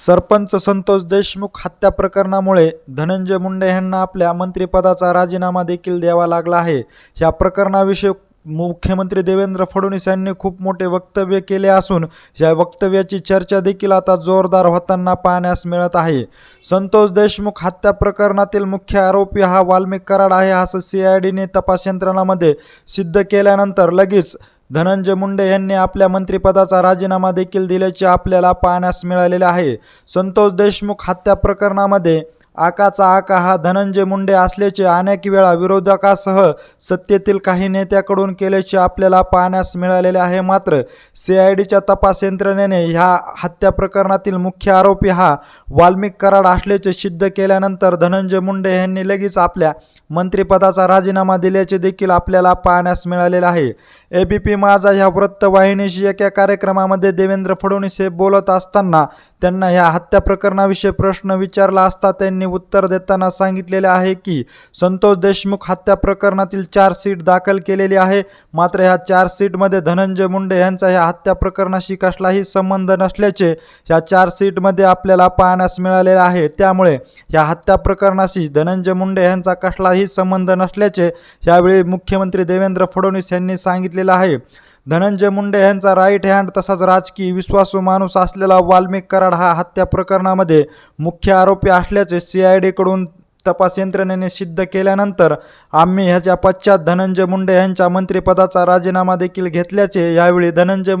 सरपंच संतोष देशमुख हत्या प्रकरणामुळे धनंजय मुंडे यांना आपल्या मंत्रिपदाचा राजीनामा देखील द्यावा लागला आहे. या प्रकरणाविषयी मुख्यमंत्री देवेंद्र फडणवीस यांनी खूप मोठे वक्तव्य केले असून या वक्तव्याची चर्चा देखील आता जोरदार होताना पाहण्यास मिळत आहे. संतोष देशमुख हत्या प्रकरणातील मुख्य आरोपी हा वाल्मिक कराड आहे असं सी आय डीने तपास यंत्रणामध्ये सिद्ध केल्यानंतर लगेच धनंजय मुंडे यांनी आपल्या मंत्रिपदाचा राजीनामा देखील दिल्याचे आपल्याला पाहण्यास मिळालेले आहे. संतोष देशमुख हत्या प्रकरणामध्ये आकाचा आका हा धनंजय मुंडे असल्याचे अनेक वेळा विरोधकासह सत्तेतील काही नेत्याकडून केल्याचे आपल्याला पाहण्यास मिळालेले आहे. मात्र सी आय डीच्या तपास यंत्रणेने ह्या हत्या प्रकरणातील मुख्य आरोपी हा वाल्मिक कराड असल्याचे सिद्ध केल्यानंतर धनंजय मुंडे यांनी लगेच आपल्या मंत्रिपदाचा राजीनामा दिल्याचे देखील आपल्याला पाहण्यास मिळालेले आहे. ए बी पी माझा ह्या वृत्तवाहिनीशी एका कार्यक्रमामध्ये देवेंद्र फडणवीस हे बोलत असताना त्यांना ह्या हत्या प्रकरणाविषयी प्रश्न विचारला असता त्यांनी उत्तर देताना सांगितलेले आहे की संतोष देशमुख हत्या प्रकरणातील चार्जशीट दाखल केलेली आहे. मात्र ह्या चार्जशीटमध्ये धनंजय मुंडे यांचा ह्या हत्या प्रकरणाशी कसलाही संबंध नसल्याचे ह्या चार्जशीटमध्ये आपल्याला पाहण्यास मिळालेले आहे. त्यामुळे ह्या हत्या प्रकरणाशी धनंजय मुंडे यांचा कसलाही संबंध नसल्याचे यावेळी मुख्यमंत्री देवेंद्र फडणवीस यांनी सांगितलेलं आहे. धनंजय मुंडे यांचा राईट हँड तसाच राजकीय विश्वासू माणूस असलेला वाल्मिक कराड हा हत्या प्रकरणामध्ये मुख्य आरोपी असल्याचे सी आय डीकडून तपास यंत्रणेने सिद्ध केल्यानंतर आम्ही ह्याच्या पश्चात धनंजय मुंडे यांच्या मंत्रिपदाचा राजीनामा देखील घेतल्याचे यावेळी धनंजय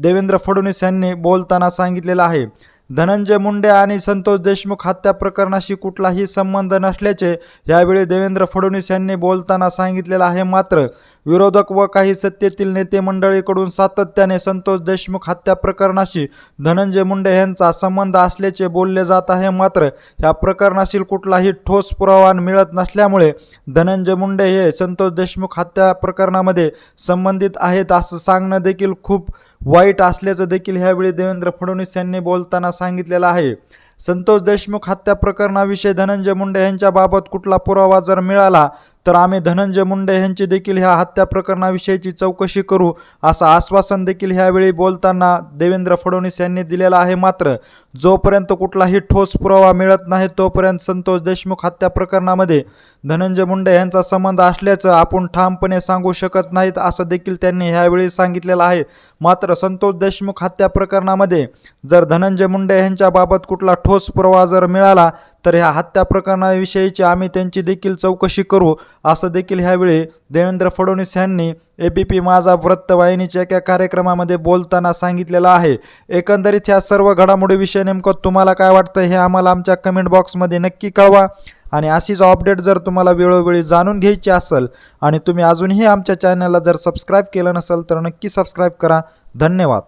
देवेंद्र फडणवीस यांनी बोलताना सांगितलेलं आहे. धनंजय मुंडे आणि संतोष देशमुख हत्या प्रकरणाशी कुठलाही संबंध नसल्याचे यावेळी देवेंद्र फडणवीस यांनी बोलताना सांगितलेलं आहे. मात्र विरोधक व काही सत्तेतील नेते मंडळीकडून सातत्याने संतोष देशमुख हत्या प्रकरणाशी धनंजय मुंडे यांचा संबंध असल्याचे बोलले जात आहे. मात्र या प्रकरणाशी कुठलाही ठोस पुरावा मिळत नसल्यामुळे धनंजय मुंडे हे संतोष देशमुख हत्या प्रकरणामध्ये संबंधित आहेत असं सांगणं देखील खूप वाईट असल्याचं देखील ह्यावेळी देवेंद्र फडणवीस यांनी बोलताना सांगितलेलं आहे. संतोष देशमुख हत्या प्रकरणाविषयी धनंजय मुंडे यांच्याबाबत कुठला पुरावा जर मिळाला तर आम्ही धनंजय मुंडे यांची देखील ह्या हत्या प्रकरणाविषयीची चौकशी करू असं आश्वासन देखील ह्यावेळी बोलताना देवेंद्र फडणवीस यांनी दिलेलं आहे मात्र जोपर्यंत कुठलाही ठोस पुरावा मिळत नाही तोपर्यंत संतोष देशमुख हत्या प्रकरणामध्ये धनंजय मुंडे यांचा संबंध असल्याचं आपण ठामपणे सांगू शकत नाहीत असं देखील त्यांनी ह्यावेळी सांगितलेलं आहे. मात्र संतोष देशमुख हत्या प्रकरणामध्ये जर धनंजय मुंडे यांच्याबाबत कुठला ठोस पुरावा जर मिळाला तर ह्या हत्या प्रकरणाविषयीची आम्ही त्यांची देखील चौकशी करू असं देखील ह्यावेळी देवेंद्र फडणवीस यांनी ए बी पी माझा वृत्तवाहिनीच्या एका कार्यक्रमामध्ये बोलताना सांगितलेलं आहे. एकंदरीत ह्या सर्व घडामोडीविषयी नेमकं तुम्हाला काय वाटतं हे आम्हाला आमच्या कमेंट बॉक्समध्ये नक्की कळवा. आणि अशीच अपडेट जर तुम्हाला वेळोवेळी जाणून घ्यायची असेल आणि तुम्ही अजूनही आमच्या चॅनलला जर सबस्क्राईब केलं नसेल तर नक्की सबस्क्राईब करा. धन्यवाद.